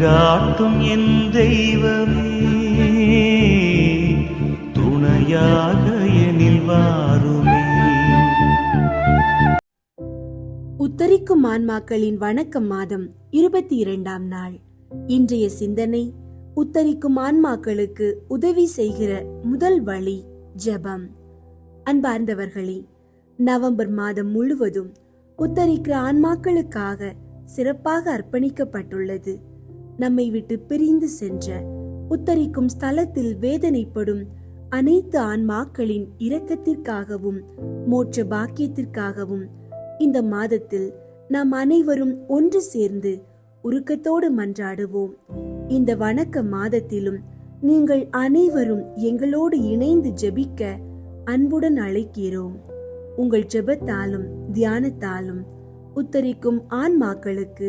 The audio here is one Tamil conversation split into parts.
வழிகாட்டும் என் தெய்வமே. துணையாக எனில் வாருமே. உத்தரிக்கும் ஆன்மாக்களின் வணக்கம் மாதம் இருபத்தி இரண்டாம் நாள். இன்றைய சிந்தனை உத்தரிக்கும் ஆன்மாக்களுக்கு உதவி செய்கிற முதல் வழி ஜெபம். அன்பார்ந்தவர்களே நவம்பர் மாதம் முழுவதும் உத்தரிக்கிற ஆன்மாக்களுக்காக சிறப்பாக அர்ப்பணிக்கப்பட்டுள்ளது. நம்மை விட்டு பிரிந்து சென்ற உத்தரிக்கும் ஸ்தலத்தில் வேதனைப்படும் அனைத்து ஆன்மாக்களின் இரக்கத்திற்காகவும் மோட்ச பாக்கியத்திற்காகவும் இந்த மாதத்தில் நாம் அனைவரும் ஒன்று சேர்ந்து உருக்கத்தோடு மன்றாடுவோம். இந்த வணக்க மாதத்திலும் நீங்கள் அனைவரும் எங்களோடு இணைந்து ஜெபிக்க அன்புடன் அழைக்கிறோம். உங்கள் ஜெபத்தாலும் தியானத்தாலும் உத்தரிக்கும் ஆன்மாக்களுக்கு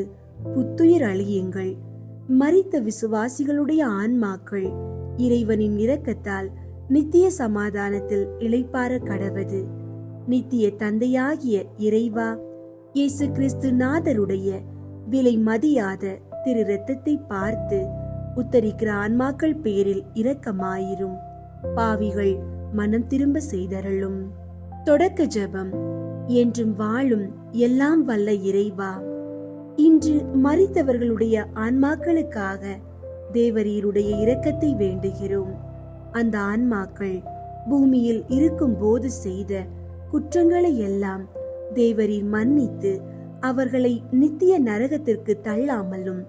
புத்துயிர் அழியுங்கள் மறித்த விசுவாசிகளுடைய ஆன்மாக்கள் இறைவனின் இரக்கத்தால் நித்திய சமாதானத்தில் இளைப்பார கடவது. நித்திய தந்தையாகிய இறைவா இயேசு கிறிஸ்து நாதருடைய விலை மதியாத திரு ரத்தத்தை பார்த்து உத்தரிக்கிற ஆன்மாக்கள் பேரில் இரக்கமாயிரும். பாவிகள் மனம் திரும்ப செய்தருளும். தொடக்க ஜெபம் என்றும் வாழும் எல்லாம் வல்ல இறைவா இன்று மறித்தவர்களுடைய ஆன்மாக்களுக்காக தேவரீருடைய இரக்கத்தை வேண்டுகிறோம். அந்த ஆன்மாக்கள் பூமியில் இருக்கும் போது செய்த குற்றங்களை எல்லாம் தேவரீர் மன்னித்து அவர்களை நித்திய நரகத்திற்கு தள்ளாமலும்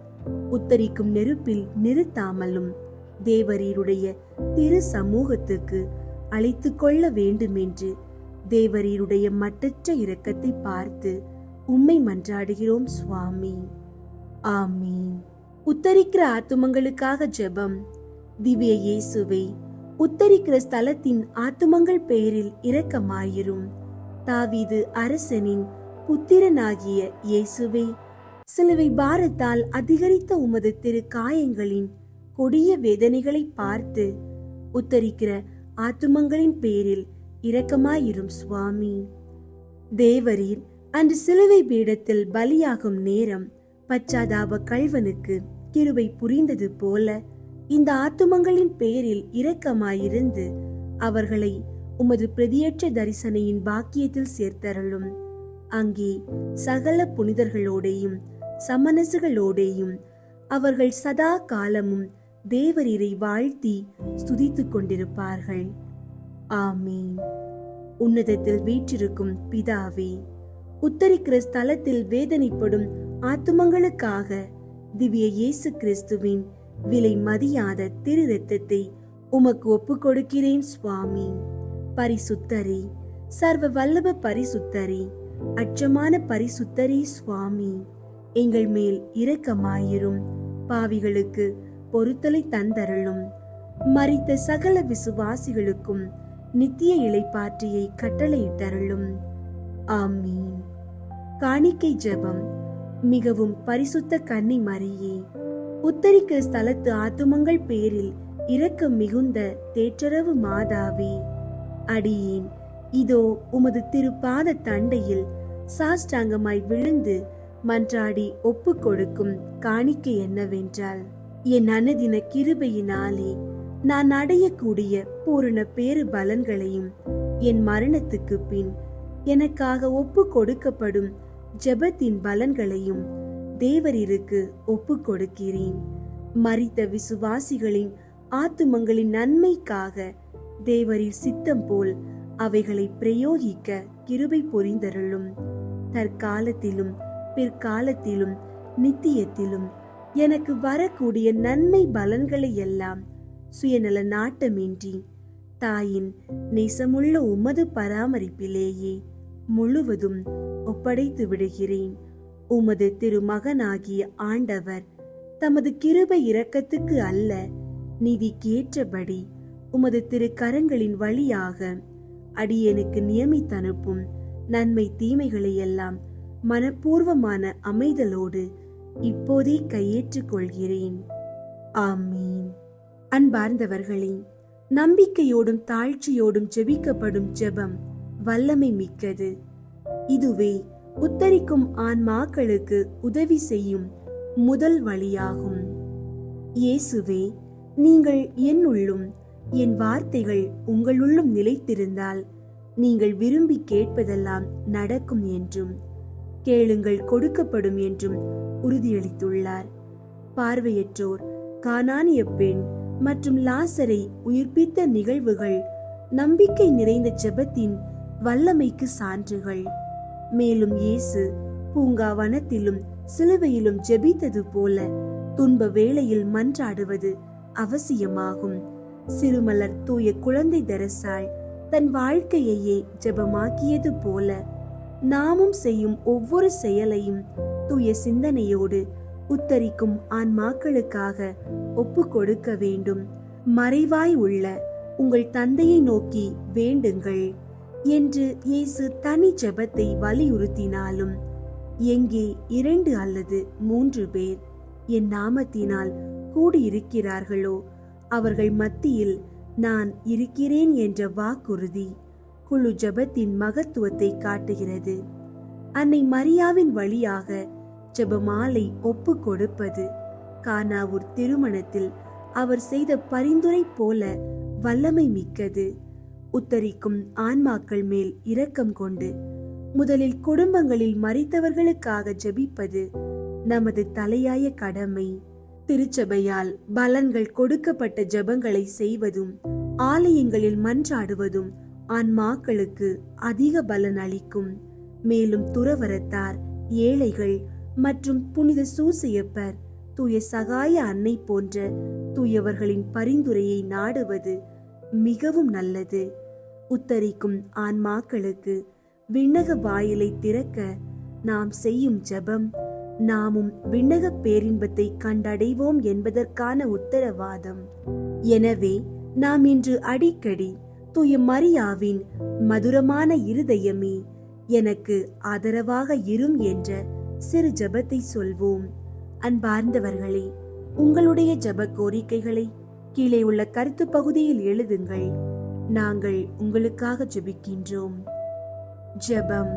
உத்தரிக்கும் நெருப்பில் நிறுத்தாமலும் தேவரீருடைய திரு சமூகத்துக்கு அழைத்து கொள்ள வேண்டுமென்று தேவரீருடைய மட்டற்ற இரக்கத்தை பார்த்து உம்மை மன்றாடுகிறோம் சுவாமி. ஆமீன். உத்தரிக்கிற ஆத்துமங்களுக்காக ஜெபம். திவ்ய இயேசுவை உத்தரிக்கிற ஸ்தலத்தின் ஆத்துமங்கள் பெயரில் இரக்கமாயிரும். தாவீது அரசனின் புத்திரனாகிய இயேசுவே சிலுவை பாரத்தால் அதிகரித்த உமது திரு காயங்களின் கொடிய வேதனைகளை பார்த்து உத்தரிக்கிற ஆத்துமங்களின் பேரில் இரக்கமாயிரும் சுவாமி. தேவரீர் அன்று சிலுவை பீடத்தில் பலியாகும் நேரம் பச்சாதாப கள்வனுக்கு கிருபை புரிந்தது போல இந்த ஆத்துமங்களின் பேரில் இரக்கமாயிருந்து அவர்களை உமது பிரதியற்ற தரிசனையின் பாக்கியத்தில் சேர்த்தருளும். அங்கே சகல புனிதர்களோடையும் சமனசுகளோடேயும் அவர்கள் சதா காலமும் தேவரீரை வாழ்த்தி ஸ்துதித்துக் கொண்டிருப்பார்கள். ஆமீன். உன்னதத்தில் வீற்றிருக்கும் பிதாவே உத்தரிக்கிற ஸ்தலத்தில் வேதனைப்படும் ஆத்துமங்களுக்காக திவ்ய இயேசு கிறிஸ்துவின் விலை மதியாத திரு ரத்தத்தை உமக்கு ஒப்பு கொடுக்கிறேன் சுவாமி. பரிசுத்தரே சர்வ வல்லப பரிசுத்தரே அச்சமான பரிசுத்தரே சுவாமி. எங்கள் மேல் இரக்கமாயிரும் பாவிகளுக்கு பொறுத்தலை தந்தருளும். மறித்த சகல விசுவாசிகளுக்கும் நித்திய இலைப்பாற்றியை கட்டளையிட்டருளும். ஆமீன். காணிக்கை ஜெபம் மிகவும் பரிசுத்த கன்னி மரியே உத்தரிக்க ஸ்தலத்து ஆத்துமங்கள் பேரில் இரக்கம் மிகுந்த தேற்றரவு மாதாவே. அடியேன் இதோ உமது திருப்பாத தண்டையில் சாஷ்டாங்கமாய் விழுந்து மன்றாடி ஒப்பு கொடுக்கும் காணிக்கை என்னவென்றால் என் அனதின கிருபையினாலே நான் அடையக்கூடிய பூரண பேறு பலன்களையும் என் மரணத்துக்கு பின் எனக்காக ஒப்பு கொடுக்கப்படும் ஜெபத்தின் பலன்களையும் தேவரிற்கு ஒப்பு கொடுக்கிறேன் மறித்த விசுவாசிகளின் ஆத்துமங்களின் நன்மைக்காக தேவரின் சித்தம் போல் அவைகளை பிரயோகிக்க கிருபை பொரிந்தருளும். தற்காலத்திலும் பிற்காலத்திலும் நித்தியத்திலும் எனக்கு வரக்கூடிய நன்மை பலன்களை எல்லாம் சுயநல நாட்டமின்றி தாயின் நேசமுள்ள உமது பராமரிப்பிலேயே முழுவதும் ஒப்படைத்து விடுகிறேன். உமது திருமகனாகிய ஆண்டவர் தமது கிருபை இரக்கத்துக்கு அல்ல நீதிக்கேற்றபடி உமது திரு கரங்களின் வழியாக அடியனுக்கு நியமித்தனுப்பும் நன்மை தீமைகளை எல்லாம் மனப்பூர்வமான அமைதலோடு இப்போதே கையேற்றுக் கொள்கிறேன். ஆமீன். அன்பார்ந்தவர்களே நம்பிக்கையோடும் தாழ்ச்சியோடும் ஜெபிக்கப்படும் ஜெபம் வல்லமை மிக்கது. இதுவே உத்தரிக்கும் ஆன்மாக்களுக்கு உதவி செய்யும் முதல் வழியாகும். இயேசுவே நீங்கள் என்னுள்ளும் என் வார்த்தைகள் உங்களுள்ளும் நிலைத்திருந்தால் நீங்கள் விரும்பி கேட்பதெல்லாம் நடக்கும் என்றும் கேளுங்கள் கொடுக்கப்படும் என்றும் உறுதியளித்துள்ளார். பார்வையற்றோர் கானானிய பெண் மற்றும் லாசரை உயிர்ப்பித்த நிகழ்வுகள் நம்பிக்கை நிறைந்த ஜெபத்தின் வல்லமைக்கு சான்றுகள். மேலும் இயேசு பூங்காவனத்திலும் சிலுவையிலும் ஜெபித்தது போல துன்ப வேளையில் மன்றாடுவது அவசியமாகும். சிறுமலர் தூய குழந்தை தரசாள் தன் வாழ்க்கையையே ஜெபமாக்கியது போல நாமும் செய்யும் ஒவ்வொரு செயலையும் தூய சிந்தனையோடு உத்தரிக்கும் ஆன்மாக்களுக்காக ஒப்பு கொடுக்க வேண்டும். மறைவாய் உள்ள உங்கள் தந்தையை நோக்கி வேண்டுங்கள். என்று இயேசு தனி ஜெபத்தை வலியுறுத்தினாலும் எங்கே இரண்டு அல்லது மூன்று பேர் என் நாமத்தினால் கூடியிருக்கிறார்களோ அவர்கள் மத்தியில் நான் இருக்கிறேன் என்ற வாக்குறுதி குழு ஜெபத்தின் மகத்துவத்தை காட்டுகிறது. அன்னை மரியாவின் வழியாக ஜபமாலை ஒப்பு கொடுப்பது கானாவூர் திருமணத்தில் அவர் செய்த பரிந்துரை போல வல்லமை மிக்கது. உத்தரிக்கும் ஆன்மாக்கள் மேல் இரக்கம் கொண்டு முதலில் குடும்பங்களில் மறித்தவர்களுக்காக ஜபிப்பது நமது தலையாய கடமை. திருச்சபையால் பலன்கள் கொடுக்கப்பட்ட ஜெபங்களை செய்வதும் ஆலயங்களில் மன்றாடுவதும் ஆன்மாக்களுக்கு அதிக பலன் அளிக்கும். மேலும் துறவரத்தார் ஏழைகள் மற்றும் புனித சூசையப்பர் தூய சகாய அன்னை போன்ற தூயவர்களின் பரிந்துரையை நாடுவது மிகவும் நல்லது. உத்தரிக்கும் ஆன்மாக்களுக்கு விண்ணக வாயிலை திறக்க நாம் செய்யும் ஜெபம் நாமும் விண்ணக பேரின்பத்தை கண்டடைவோம் என்பதற்கான உத்தரவாதம். எனவே நாம் இன்று அடிக்கடி தூய மரியாவின் மதுரமான இருதயமே எனக்கு ஆதரவாக இரும் என்ற சிறு ஜபத்தை சொல்வோம். அன்பார்ந்தவர்களே உங்களுடைய ஜப கோரிக்கைகளை கீழே உள்ள கருத்து பகுதியில் எழுதுங்கள். நாங்கள் உங்களுக்காக ஜெபிக்கின்றோம். ஜெபம்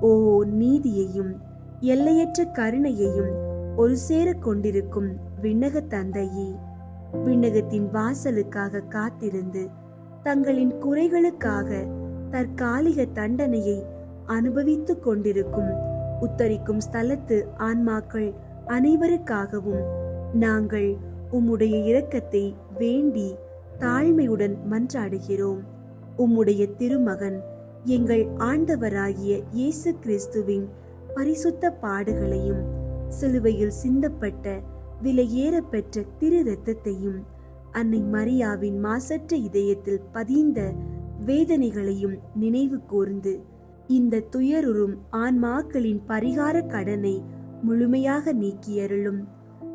ஓ நீதியையும் எல்லையற்ற கருணையையும் ஒரு சேர கொண்டிருக்கும் விண்ணக தந்தையே விண்ணகத்தின் வாசலுக்காக காத்திருந்து தங்களின் குறைகளுக்காக தற்காலிக தண்டனையை அனுபவித்துக் கொண்டிருக்கும் உத்தரிக்கும் ஸ்தலத்து ஆன்மாக்கள் அனைவருக்காகவும் நாங்கள் உம்முடைய இரக்கத்தை வேண்டி தாழ்மையுடன் மன்றாடுகிறோம். உம்முடைய திருமகன் எங்கள் ஆண்டவராகிய இயேசு கிறிஸ்துவின் பரிசுத்த பாடுகளையும் சிலுவையில் சிந்தப்பட்ட விலையேறப்பெற்ற திரு ரத்தத்தையும் அன்னை மரியாவின் மாசற்ற இதயத்தில் பதிந்த வேதனைகளையும் நினைவு கூர்ந்து இந்த துயருறும் ஆன்மாக்களின் பரிகார கடனை முழுமையாக நீக்கியருளும்.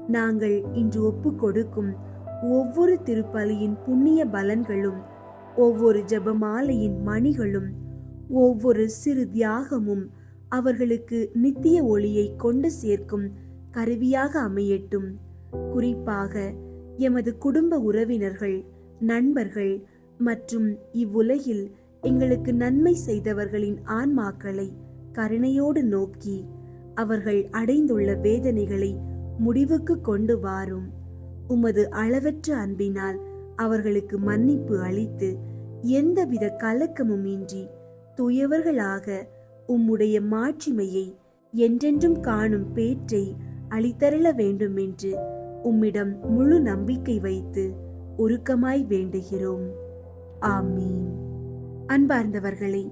நாங்கள் இன்று ஒப்பு கொடுக்கும் ஒவ்வொரு திருப்பலியின் புண்ணிய பலன்களும் ஒவ்வொரு ஜெபமாலையின் மணிகளும் ஒவ்வொரு சிறு தியாகமும் அவர்களுக்கு நித்திய ஒளியை கொண்டு சேர்க்கும் கருவியாக அமையட்டும். குறிப்பாக எமது குடும்ப உறவினர்கள் நண்பர்கள் மற்றும் இவ்வுலகில் எங்களுக்கு நன்மை செய்தவர்களின் ஆன்மாக்களை கருணையோடு நோக்கி அவர்கள் அடைந்துள்ள வேதனைகளை முடிவுக்கு கொண்டு வாரும். உமது அளவற்ற அன்பினால் அவர்களுக்கு மன்னிப்பு அளித்து எந்தவித கலக்கமும் இன்றி துயவர்களாக உம்முடைய மாட்சிமையை என்றென்றும் காணும் பேற்றை அளித்தருள வேண்டும் என்று உம்மிடம் முழு நம்பிக்கை வைத்து உருக்கமாய் வேண்டுகிறோம். ஆமீன். அன்பார்ந்தவர்களே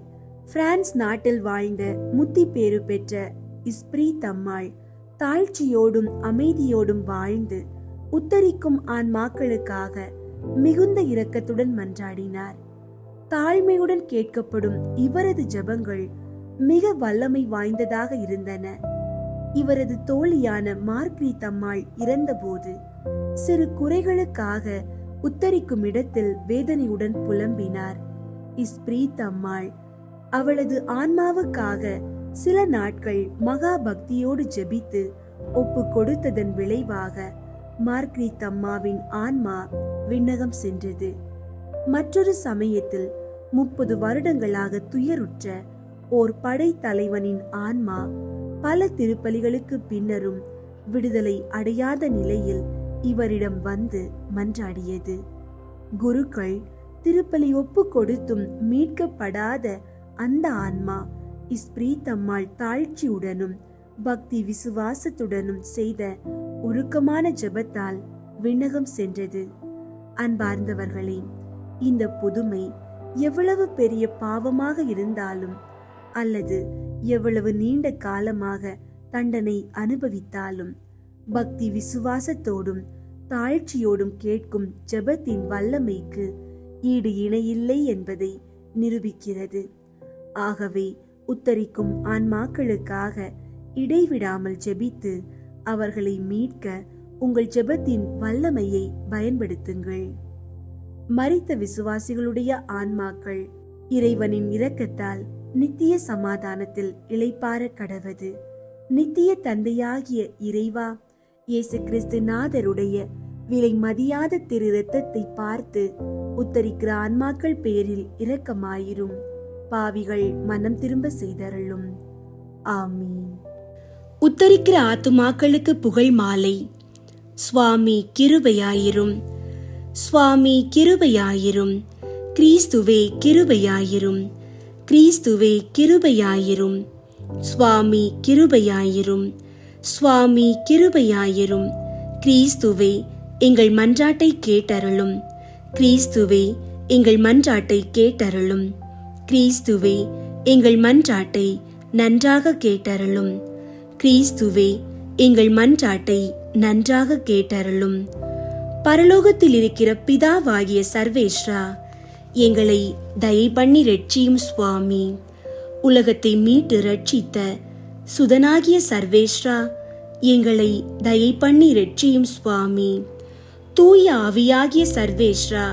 பிரான்ஸ் நாட்டில் வாழ்ந்த முத்தி பேறு பெற்ற இஸ்பிரீத் அம்மாள் தாழ்ச்சியோடும் அமைதியோடும் வாழ்ந்து உத்தரிக்கும் ஆன்மாக்களுக்காக மிகுந்த இரக்கத்துடன் மன்றாடினார். தாழ்மையுடன் கேட்கப்படும் இவரது ஜெபங்கள் மிக வல்லமை வாய்ந்ததாக இருந்தன. இவரது தோழியான மார்க்ரீத் அம்மாள் இறந்தபோது சிறு குறைகளுக்காக உத்தரிக்கும் இடத்தில் வேதனையுடன் புலம்பினார். இஸ்பிரீத் அம்மாள் அவளது ஆன்மாவுக்காக சில நாட்கள் மகா பக்தியோடு ஜெபித்து ஒப்பு கொடுத்ததன் விளைவாக மார்க்ரீத் அம்மாவின் ஆன்மா விண்ணகம் சென்றது. மற்றொரு சமயத்தில் முப்பது வருடங்களாக துயருற்ற ஓர் படைத்தலைவனின் ஆன்மா பல திருப்பலிகளுக்கு பின்னரும் விடுதலை அடையாத நிலையில் இவரிடம் வந்து மன்றாடியது. குருக்கள் திருப்பலி ஒப்பு கொடுத்தும் மீட்கப்படாத அந்த ஆன்மா இஸ்பிரீத்தம்மாள் தாழ்ச்சியுடனும் பக்தி விசுவாசத்துடனும் செய்த உருக்கமான ஜெபத்தால் விண்ணகம் சென்றது. அன்பார்ந்தவர்களே இந்த புதுமை எவ்வளவு பெரிய பாவமாக இருந்தாலும் அல்லது எவ்வளவு நீண்ட காலமாக தண்டனை அனுபவித்தாலும் பக்தி விசுவாசத்தோடும் தாழ்ச்சியோடும் கேட்கும் ஜெபத்தின் வல்லமைக்கு ஈடு இணையில்லை என்பதை நிரூபிக்கிறது. ஆகவே உத்தரிக்கும் ஆன்மாக்களுக்காக இடைவிடாமல் ஜெபித்து அவர்களை மீட்க உங்கள் ஜெபத்தின் வல்லமையை பயன்படுத்துங்கள். மறித்த விசுவாசிகளுடைய ஆன்மாக்கள் இறைவனின் இரக்கத்தால் நித்திய சமாதானத்தில் இளைப்பார கடவது. நித்திய தந்தையாகிய இறைவா இயேசு கிறிஸ்து நாதருடைய விலை மதியாத திரு இரத்தத்தை பார்த்து உத்தரிக்கிற ஆன்மாக்கள் பேரில் இரக்கமாயிரும். பாவிகள் மனம் திரும்ப செய்தருளும். ஆமீன். உத்தரிக்கிற ஆத்துமாக்களுக்கு புகழ் மாலை. சுவாமி கிருபையாயிரும். சுவாமி கிருபையாயிரும். கிறிஸ்துவே கிருபையாயிரும். கிறிஸ்துவே கிருபையாயிரும். சுவாமி கிருபையாயிரும். சுவாமி கிருபையாயிரும். கிறிஸ்துவே எங்கள் மன்றாட்டை கேட்டருளும். கிறிஸ்துவே எங்கள் மன்றாட்டை கேட்டருளும். கிறிஸ்துவே எங்கள் மன்றாட்டை நன்றாக கேட்டருளும். கிறிஸ்துவே எங்கள் மன்றாட்டை நன்றாக கேட்டருளும். பரலோகத்தில் இருக்கிற பிதாவாகிய சர்வேஸ்ரா எங்களை தயை பண்ணி ரட்சியும் சுவாமி. உலகத்தை மீட்டு ரட்சித்த சுதனாகிய சர்வேஸ்ரா எங்களை தயை பண்ணி ரட்சியும் சுவாமி. தூய ஆவியாகிய சர்வேஸ்ரா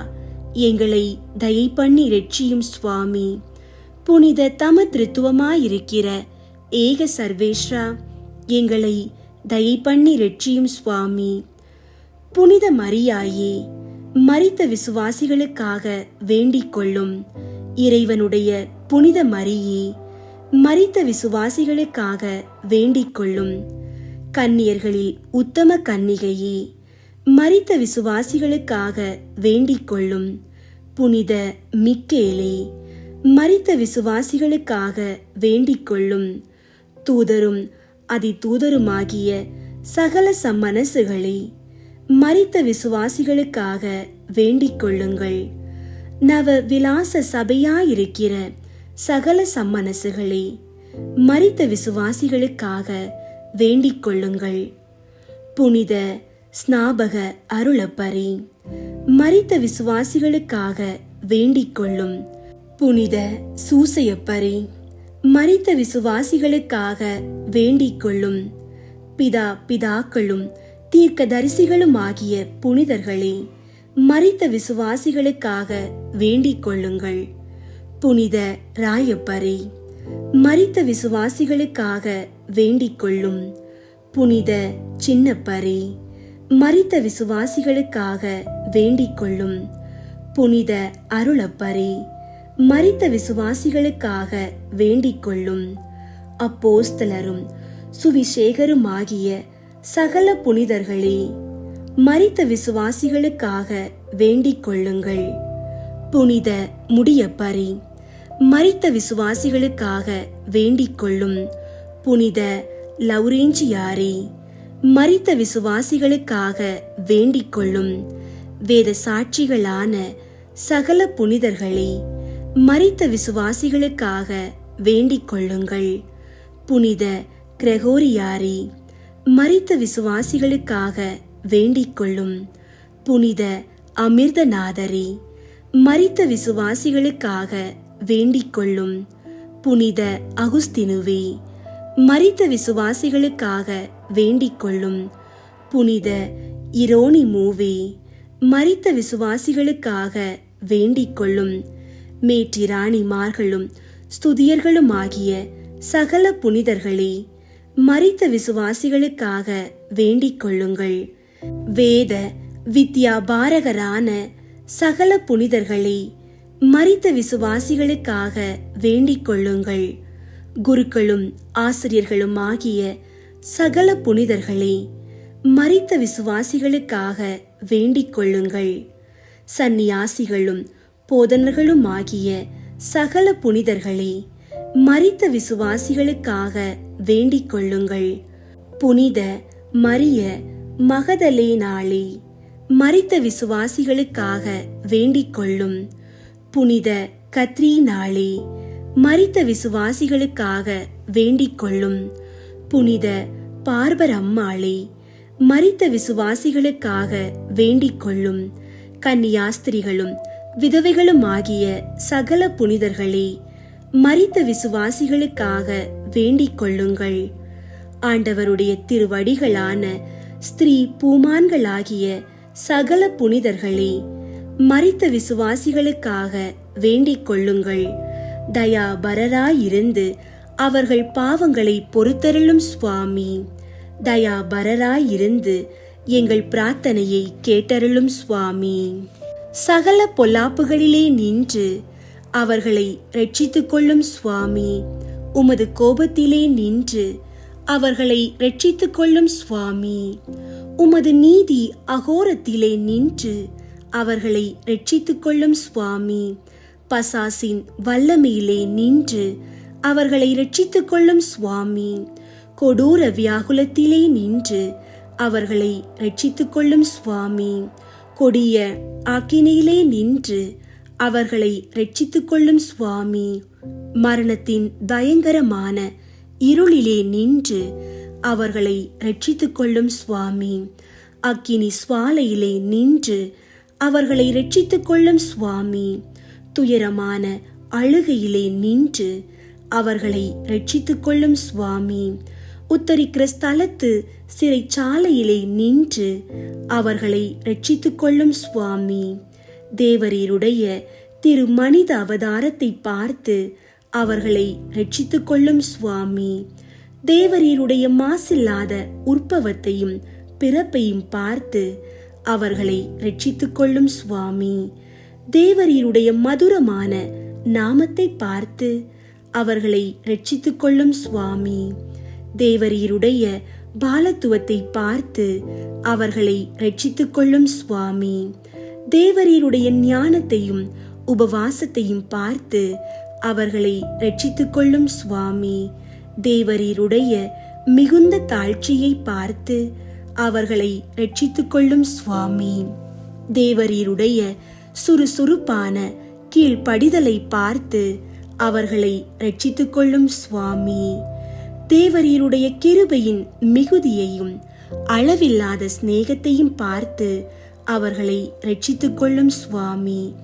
எங்களை தயை பண்ணி ரட்சியும் சுவாமி. புனித தம திருத்துவமாயிருக்கிற ஏக சர்வேஸ்ரா எங்களை தயை பண்ணி ரட்சியும் சுவாமி. புனித மரியாயே மரித்த விசுவாசிகளுக்காக வேண்டிக் கொள்ளும். இறைவனுடைய புனித மரியே மரித்த விசுவாசிகளுக்காக வேண்டிக் கொள்ளும். கன்னியர்களில் உத்தம கன்னிகையே மரித்த விசுவாசிகளுக்காக வேண்டிக் கொள்ளும். புனித மிக்கேலே மரித்த விசுவாசிகளுக்காக வேண்டிக் கொள்ளும். தூதரும் அதி தூதருமாகிய சகல சம்மனசுகளே மரித்த விசுவாசிகளுக்காக வேண்டிக் கொள்ளுங்கள். நவ விலாச சபையாயிருக்கிற சகல சம்மனசுகளே மரித்த விசுவாசிகளுக்காக வேண்டிக் கொள்ளுங்கள். புனித ஸ்நாபக அருளப்பரி. மரித்த விசுவாசிகளுக்காக வேண்டிக் கொள்ளும் புனித சூசையப்பரி. மரித்த விசுவாசிகளுக்காக வேண்டிக் கொள்ளும் பிதா பிதாக்களும் தீர்க்கதரிசிகளும் ஆகிய புனிதர்களே மறித்த விசுவாசிகளுக்காக வேண்டிக் கொள்ளுங்கள் புனித ராயப்பரே மரித்த விசுவாசிகளுக்காக வேண்டிக் கொள்ளும் புனித சின்னப்பரே மரித்த விசுவாசிகளுக்காக வேண்டிக் கொள்ளும் புனித அருளப்பரே மரித்த விசுவாசிகளுக்காக வேண்டிக் கொள்ளும் அப்போஸ்தலரும் சுவிசேகருமாகிய சகல புனிதர்களே மரித்த விசுவாசிகளுக்காக வேண்டிக் கொள்ளுங்கள் புனித முடியப்பரி மரித்த விசுவாசிகளுக்காக வேண்டிக் கொள்ளும் புனித லௌரேஞ்சியாரே மரித்த விசுவாசிகளுக்காக வேண்டிக் கொள்ளும் வேத சாட்சிகளான சகல புனிதர்களே மரித்த விசுவாசிகளுக்காக வேண்டிக் கொள்ளுங்கள். புனித கிரகோரியாரே மரித்த விசுவாசிகளுக்காக வேண்டிக் கொள்ளும். புனித அமிர்தநாதரி மரித்த விசுவாசிகளுக்காக வேண்டிக் கொள்ளும். புனித அகுஸ்தினுவே மரித்த விசுவாசிகளுக்காக வேண்டிக் கொள்ளும். புனித இரோனி மூவே மரித்த விசுவாசிகளுக்காக வேண்டிக் கொள்ளும். மேற்றிராணிமார்களும் ஸ்துதியர்களுமாகிய சகல புனிதர்களே மரித்த விசுவாசிகளுக்காக வேண்டிக் கொள்ளுங்கள். வேத வித்யாபாரகரான சகல புனிதர்களே மரித்த விசுவாசிகளுக்காக வேண்டிக் கொள்ளுங்கள். குருக்களும் ஆசிரியர்களும் ஆகிய சகல புனிதர்களே மரித்த விசுவாசிகளுக்காக வேண்டிக் கொள்ளுங்கள். சந்நியாசிகளும் போதனர்களும் ஆகிய சகல புனிதர்களே மரித்த விசுவாசிகளுக்காக வேண்டிக் கொள்ளுங்கள். புனித மரிய மகதலே நாளே மரித்த விசுவாசிகளுக்காக வேண்டிக் கொள்ளும். புனித கத்ரீனாளே மரித்த விசுவாசிகளுக்காக வேண்டிக் கொள்ளும். புனித பார்பர் அம்மாளே மரித்த விசுவாசிகளுக்காக வேண்டிக் கொள்ளும். கன்னியாஸ்திரிகளும் விதவைகளும் ஆகிய சகல புனிதர்களே மறித்த விசுவாசிகளுக்காக வேண்டிக் கொள்ளுங்கள். ஆண்டவருடைய திருவடிகளான ஸ்திரீ பூமான்களாகிய சகல புனிதர்களே மறித்த விசுவாசிகளுக்காக வேண்டிக் கொள்ளுங்கள். தயாபரராயிருந்து அவர்கள் பாவங்களை பொறுத்தருளும் சுவாமி. தயாபரராயிருந்து எங்கள் பிரார்த்தனையை கேட்டருளும் சுவாமி. சகல பொல்லாப்புகளிலே நின்று அவர்களை ரட்சித்துக் கொள்ளும் சுவாமி உமது கோபத்திலே நின்று அவர்களை ரட்சித்துக் கொள்ளும் சுவாமி உமது நீதி அகோரத்திலே நின்று அவர்களை ரட்சித்துக் கொள்ளும் சுவாமி பசாசின் வல்லமையிலே நின்று அவர்களை ரட்சித்துக் கொள்ளும் சுவாமி கொடூர வியாகுலத்திலே நின்று அவர்களை ரட்சித்துக் கொள்ளும் சுவாமி. கொடிய அக்கினியிலே நின்று அவர்களை ரட்சித்துக் கொள்ளும் சுவாமி மரணத்தின் பயங்கரமான இருளிலே நின்று அவர்களை ரட்சித்துக் கொள்ளும் சுவாமி அக்கினி சுவாலையிலே நின்று அவர்களை ரட்சித்துக் கொள்ளும் சுவாமி துயரமான அழுகையிலே நின்று அவர்களை ரட்சித்துக் கொள்ளும் சுவாமி உத்தரிக்கிற ஸ்தலத்து சிறைச்சாலையிலே நின்று அவர்களை ரட்சித்துக் கொள்ளும் சுவாமி. தேவரீருடைய திரு மனித அவதாரத்தை பார்த்து அவர்களை ரட்சித்துக் கொள்ளும் சுவாமி. தேவரீருடைய மாசில்லாத உற்பவத்தையும் பிறப்பையும் பார்த்து அவர்களை ரட்சித்துக் கொள்ளும் சுவாமி. தேவரீருடைய மதுரமான நாமத்தை பார்த்து அவர்களை ரட்சித்துக் கொள்ளும் சுவாமி. தேவரீருடைய பாலத்துவத்தை பார்த்து அவர்களை ரட்சித்துக் கொள்ளும் சுவாமி. தேவரீருடைய ஞானத்தையும் உபவாசத்தையும் பார்த்து அவர்களை ரட்சித்துக் கொள்ளும் சுவாமி. தேவரீருடைய மிகுந்த தாழ்ச்சியை பார்த்து அவர்களை ரட்சித்துக் கொள்ளும் சுவாமி. தேவரீருடைய சுறுசுறுப்பான கீழ்ப்படிதலை பார்த்து அவர்களை ரட்சித்துக் கொள்ளும் சுவாமி. தேவரீருடைய கிருபையின் மிகுதியையும் அளவில்லாத சிநேகத்தையும் பார்த்து அவர்களை ரட்சித்துக் கொள்ளும் சுவாமி.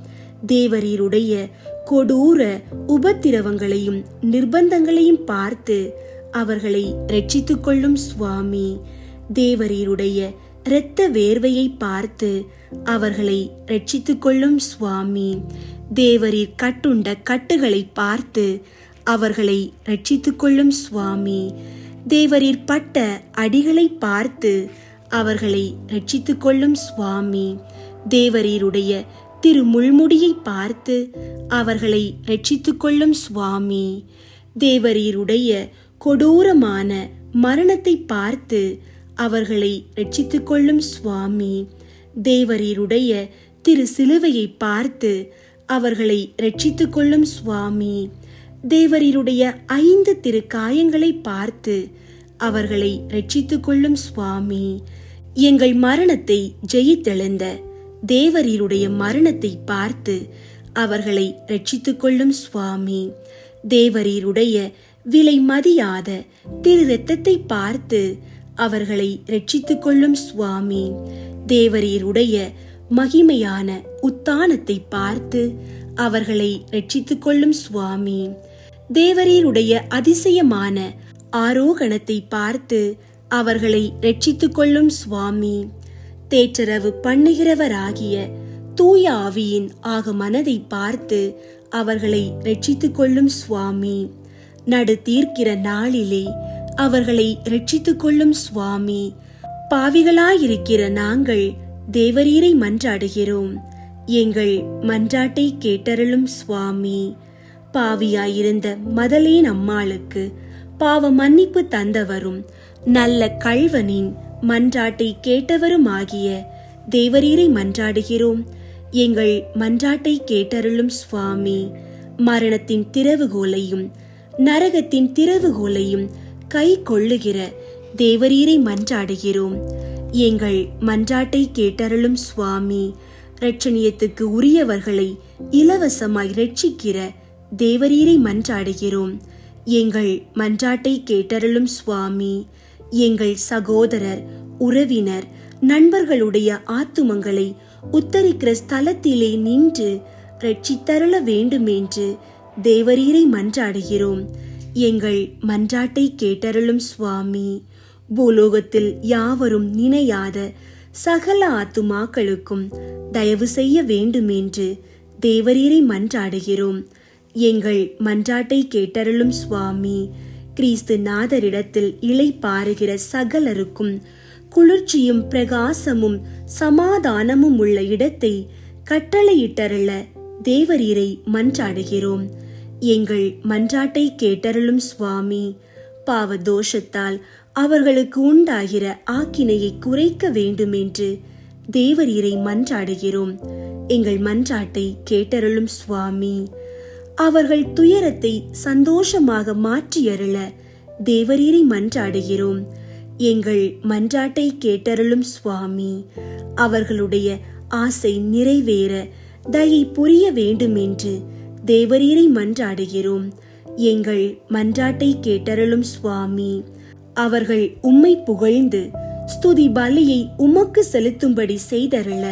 தேவரீருடைய கொடூர உபத்திரவங்களையும் நிர்பந்தங்களையும் பார்த்து அவர்களை ரட்சித்துக் கொள்ளும் சுவாமி. தேவரீருடைய இரத்த வேர்வையை பார்த்து அவர்களை ரட்சித்துக் கொள்ளும் சுவாமி. தேவரீர் கட்டுண்ட கட்டுகளை பார்த்து அவர்களை ரட்சித்துக் கொள்ளும் சுவாமி. தேவரீர் பட்ட அடிகளை பார்த்து அவர்களை ரட்சித்துக் கொள்ளும் சுவாமி. தேவரீருடைய திரு முள்முடியை பார்த்து அவர்களை ரட்சித்துக் கொள்ளும் சுவாமி. தேவரீருடைய கொடூரமான மரணத்தை பார்த்து அவர்களை ரட்சித்துக் கொள்ளும் சுவாமி. தேவரீருடைய திரு சிலுவையை பார்த்து அவர்களை ரட்சித்துக் கொள்ளும் சுவாமி. தேவரீருடைய ஐந்து திருக்காயங்களை பார்த்து அவர்களை ரட்சித்துக் கொள்ளும் சுவாமி. எங்கள் மரணத்தை ஜெயித்தெழுந்த தேவரீருடைய மரணத்தை பார்த்து அவர்களை ரட்சித்துக் கொள்ளும் சுவாமி. தேவரீருடைய விலை மதியாத திரு ரத்தத்தை பார்த்து அவர்களை ரட்சித்துக் கொள்ளும் சுவாமி. தேவரீருடைய மகிமையான உத்தானத்தை பார்த்து அவர்களை ரட்சித்துக் கொள்ளும் சுவாமி. தேவரீருடைய அதிசயமான ஆரோகணத்தை பார்த்து அவர்களை ரட்சித்துக் கொள்ளும் சுவாமி. தேற்றரவு பண்ணுகிறவராகிய தூய ஆவியின் ஆக மனதை பார்த்து அவர்களை ரட்சித்துக் கொள்ளும் சுவாமி. நடு தீர்க்கிற நாளிலே அவர்களை ரட்சித்துக் கொள்ளும் சுவாமி. பாவிகளாயிருக்கிற நாங்கள் தேவரீரை மன்றாடுகிறோம். எங்கள் மன்றாட்டை கேட்டருளும் சுவாமி. பாவியாயிருந்த மதலேன் அம்மாளுக்கு பாவ மன்னிப்பு தந்தவரும் நல்ல கள்வனின் மன்றாட்டை கேட்டவருமாகிய தேவரீரை மன்றாடுகிறோம். எங்கள் மன்றாட்டை கேட்டருளும் சுவாமி மரணத்தின் திறவுகோலையும் நரகத்தின் திறவுகோலையும் கை கொள்ளுகிற தேவரீரை மன்றாடுகிறோம். எங்கள் மன்றாட்டை கேட்டருளும் சுவாமி ரட்சணியத்துக்கு உரியவர்களை இலவசமாய் ரட்சிக்கிற தேவரீரை மன்றாடுகிறோம். எங்கள் மன்றாட்டை கேட்டருளும் சுவாமி எங்கள் சகோதரர் உறவினர் நண்பர்களுடைய ஆத்துமங்களை உத்தரிக்கிற ஸ்தலத்திலே நின்று ரட்சித்தருள வேண்டுமென்று தேவரீரை மன்றாடுகிறோம். எங்கள் மன்றாட்டை கேட்டருளும் சுவாமி பூலோகத்தில் யாவரும் நினையாத சகல ஆத்துமாக்களுக்கும் தயவு செய்ய வேண்டுமென்று தேவரீரை மன்றாடுகிறோம். எங்கள் மன்றாட்டை கேட்டருளும் சுவாமி. கிறிஸ்து நாதரிடத்தில் இலை பாருகிற சகலருக்கும் குளிர்ச்சியும் பிரகாசமும் சமாதானமும் உள்ள இடத்தை கட்டளையிட்டருள தேவரீரை மன்றாடுகிறோம். எங்கள் மன்றாட்டை கேட்டருளும் சுவாமி பாவ தோஷத்தால் அவர்களுக்கு உண்டாகிற ஆக்கினையை குறைக்க வேண்டுமென்று தேவரீரை மன்றாடுகிறோம். எங்கள் மன்றாட்டை கேட்டருளும் சுவாமி அவர்கள் துயரத்தை சந்தோஷமாக மாற்றியருள தேவரீரை மன்றாடுகிறோம். எங்கள் மன்றாட்டை கேட்டருளும் சுவாமி அவர்களுடைய ஆசை நிறைவேற தயை புரிய வேண்டுமென்று தேவரீரை மன்றாடுகிறோம். எங்கள் மன்றாட்டை கேட்டருளும் சுவாமி அவர்கள் உம்மை புகழ்ந்து ஸ்துதி பலியை உமக்கு செலுத்தும்படி செய்தருள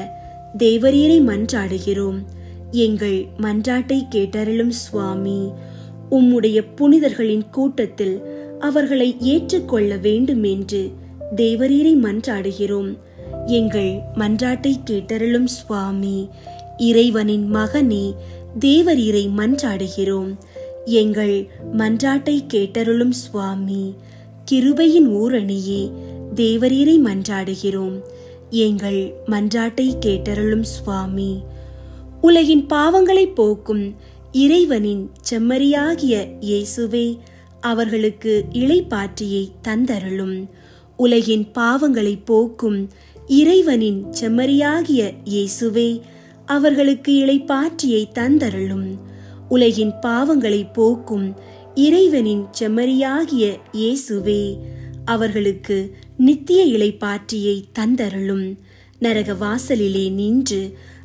தேவரீரை மன்றாடுகிறோம். எங்கள் மன்றாட்டை கேட்டருளும் சுவாமி. உம்முடைய புனிதர்களின் கூட்டத்தில் அவர்களை ஏற்றுக்கொள்ள வேண்டுமென்று தேவரீரை மன்றாடுகிறோம். எங்கள் மன்றாட்டை கேட்டருளும் சுவாமி இறைவனின் மகனே தேவரீரை மன்றாடுகிறோம். எங்கள் மன்றாட்டை கேட்டருளும் சுவாமி கிருபையின் ஊரணியே தேவரீரை மன்றாடுகிறோம். எங்கள் மன்றாட்டை கேட்டருளும் சுவாமி உலகின் பாவங்களை போக்கும் இறைவனின் செம்மறியாகிய இயேசுவே அவர்களுக்கு இளைப்பாற்றியை தந்தருளும். உலகின் பாவங்களை போக்கும் இறைவனின் செம்மறியாகிய இயேசுவே அவர்களுக்கு இளைப்பாற்றியை தந்தருளும். உலகின் பாவங்களை போக்கும் இறைவனின் செம்மறியாகிய இயேசுவே அவர்களுக்கு நித்திய இளைப்பாற்றியை தந்தருளும். நரக வாசலிலே நின்று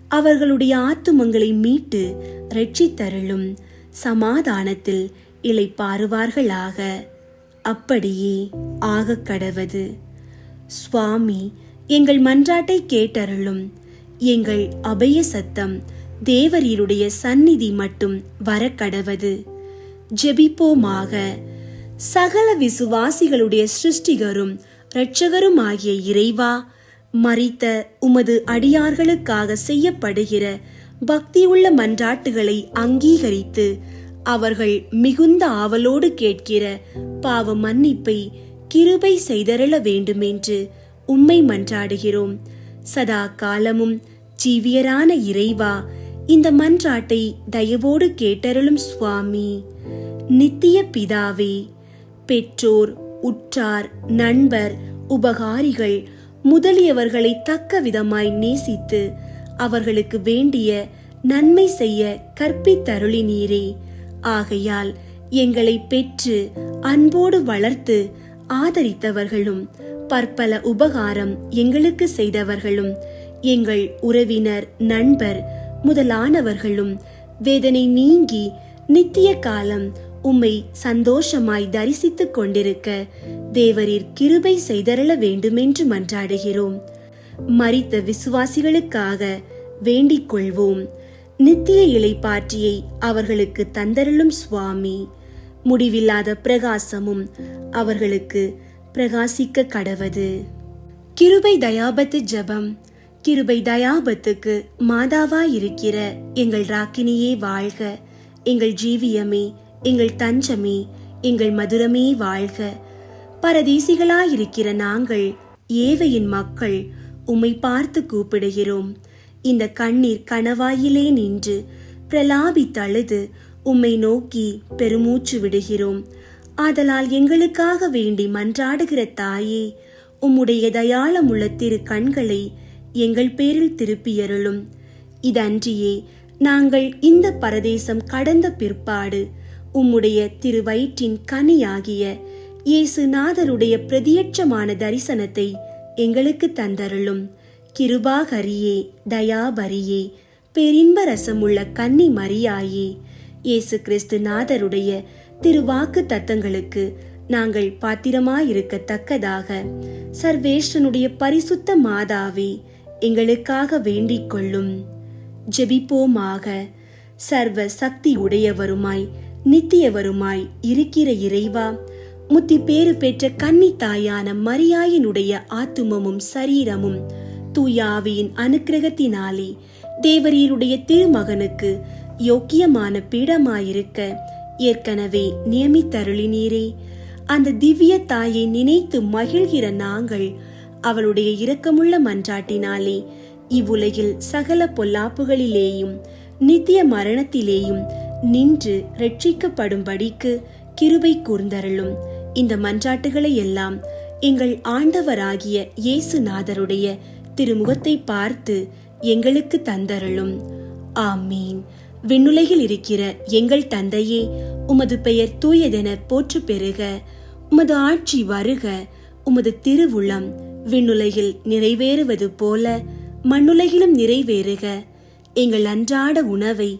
அவர்களுடைய ஆத்துமங்களை மீட்டு ரட்சித்தருளும் சமாதானத்தில் இளைப்பாறுவார்களாக. அப்படியே ஆக கடவது. சுவாமி எங்கள் மன்றாட்டை கேட்டருளும் எங்கள் அபய சத்தம் தேவரீருடைய சந்நிதி மட்டும் வரக்கடவது ஜெபிப்போமாக. சகல விசுவாசிகளுடைய சிருஷ்டிகரும் இரட்சகரும் ஆகிய இறைவா மறித்த உமது அடியார்களுக்காக செய்யப்படுகிற பக்தியுள்ள மன்றாட்டுகளை அங்கீகரித்து அவர்கள் மிகுந்த ஆவலோடு கேட்கிற பாவ மன்னிப்பை கிருபை செய்தருள வேண்டுமென்று உம்மை மன்றாடுகிறோம். சதா காலமும் ஜீவியரான இறைவா இந்த மன்றாட்டை தயவோடு கேட்டருளும் சுவாமி. நித்திய பிதாவே பெற்றோர் உற்றார் நண்பர் உபகாரிகள் முதலியவர்களை தக்க விதமாய் நேசித்து அவர்களுக்கு வேண்டிய நன்மை செய்ய கற்பித்தருளினீரே. ஆகையால் எங்களை பெற்று அன்போடு வளர்த்து ஆதரித்தவர்களும் பற்பல உபகாரம் எங்களுக்கு செய்தவர்களும் எங்கள் உறவினர் நண்பர் முதலானவர்களும் வேதனை நீங்கி நித்திய காலம் உம்மை சந்தோஷமாய் தரிசித்துக் கொண்டிருக்க தேவரீர் கிருபை செய்தருள வேண்டுமென்று மன்றாடுகிறோம். மறித்த விசுவாசிகளுக்காக வேண்டிக் கொள்வோம். நித்திய இலைப்பாற்றியை அவர்களுக்கு தந்தருளும் சுவாமி. முடிவில்லாத பிரகாசமும் அவர்களுக்கு பிரகாசிக்க கடவது. கிருபை தயாபத்து ஜபம். கிருபை தயாபத்துக்கு மாதாவா இருக்கிற எங்கள் ராக்கினியே வாழ்க. எங்கள் ஜீவியமே எங்கள் தஞ்சமே எங்கள் மதுரமே வாழ்க. பரதேசிகளாயிருக்கிற நாங்கள் ஏவையின் மக்கள் உம்மை பார்த்து கூப்பிடுகிறோம். இந்த கண்ணீர் கணவாயிலே நின்று பிரலாபி தழுது உம்மை நோக்கி பெருமூச்சு விடுகிறோம். ஆதலால் எங்களுக்காக வேண்டி மன்றாடுகிற தாயே உம்முடைய தயாளமுள்ள திரு கண்களை எங்கள் பேரில் திருப்பியருளும். இதன்றியே நாங்கள் இந்த பரதேசம் கடந்த பிற்பாடு உம்முடைய திருவயிற்றின் கனியாகிய இயேசுநாதருடைய பிரதியட்சமான தரிசனத்தை எங்களுக்கு தந்தருளும். கிருபாகரியே தயாபரியே பெரின்ப ரசமுள்ள கன்னி மரியாயே இயேசு கிறிஸ்து நாதருடைய திருவாக்கு தத்தங்களுக்கு நாங்கள் பாத்திரமாயிருக்கத்தக்கதாக சர்வேஷ்டனுடைய பரிசுத்த மாதாவே எங்களுக்காக வேண்டிக் கொள்ளும். ஜெபிப்போமாக. சர்வ சக்தி உடையவருமாய் நித்தியவருமாய் இருக்கிற இறைவா முத்தி பேறு பெற்ற கன்னி தாயான மரியாயினுடைய ஆத்துமமும் சரீரமும் தூயாவியின் அனுக்கிரகத்தினாலே தேவரீருடைய திருமகனுக்கு யோக்கியமான பீடமாயிருக்க ஏற்கனவே நியமித்தருளினீரே. அந்த திவ்ய தாயை நினைத்து மகிழ்கிற நாங்கள் அவளுடைய இரக்கமுள்ள மன்றாட்டினாலே இவ்வுலகில் சகல பொல்லாப்புகளிலேயும் நித்திய மரணத்திலேயும் நின்று ரட்சிக்கப்படும்படிக்கு கிருபை கூர்ந்தருளும். இந்த மன்றாட்டுகளை எல்லாம் எங்கள் ஆண்டவராகிய இயேசுநாதருடைய திருமுகத்தை பார்த்து எங்களுக்கு தந்தருளும். ஆமீன். விண்ணுலகில் இருக்கிற எங்கள் தந்தையே உமது பெயர் தூயதென போற்று பெறுக. உமது ஆட்சி வருக. உமது திருவுளம் விண்ணுலகில் நிறைவேறுவது போல மண்ணுலகிலும் நிறைவேறுக. எங்கள் அன்றாட உணவை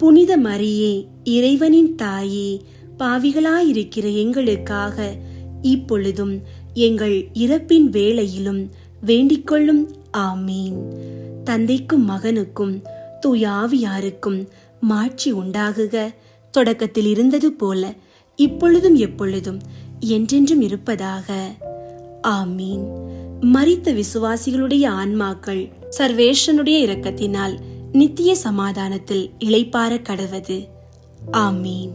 புனித மரியே இறைவனின் தாயே பாவிகளாயிருக்கிற எங்களுக்காக இப்பொழுதும் எங்கள் இறப்பின் வேளையிலும் வேண்டிக்கொள்ளும். ஆமீன். தந்தைக்கும் மகனுக்கும் தூயாவியாருக்கும் மாட்சி உண்டாகுக. தொடக்கத்தில் இருந்தது போல இப்பொழுதும் எப்பொழுதும் என்றென்றும் இருப்பதாக. ஆமீன். மறித்த விசுவாசிகளுடைய ஆன்மாக்கள் சர்வேஷனுடைய இரக்கத்தினால் நித்திய சமாதானத்தில் இளைப்பார கடவது. ஆமீன்.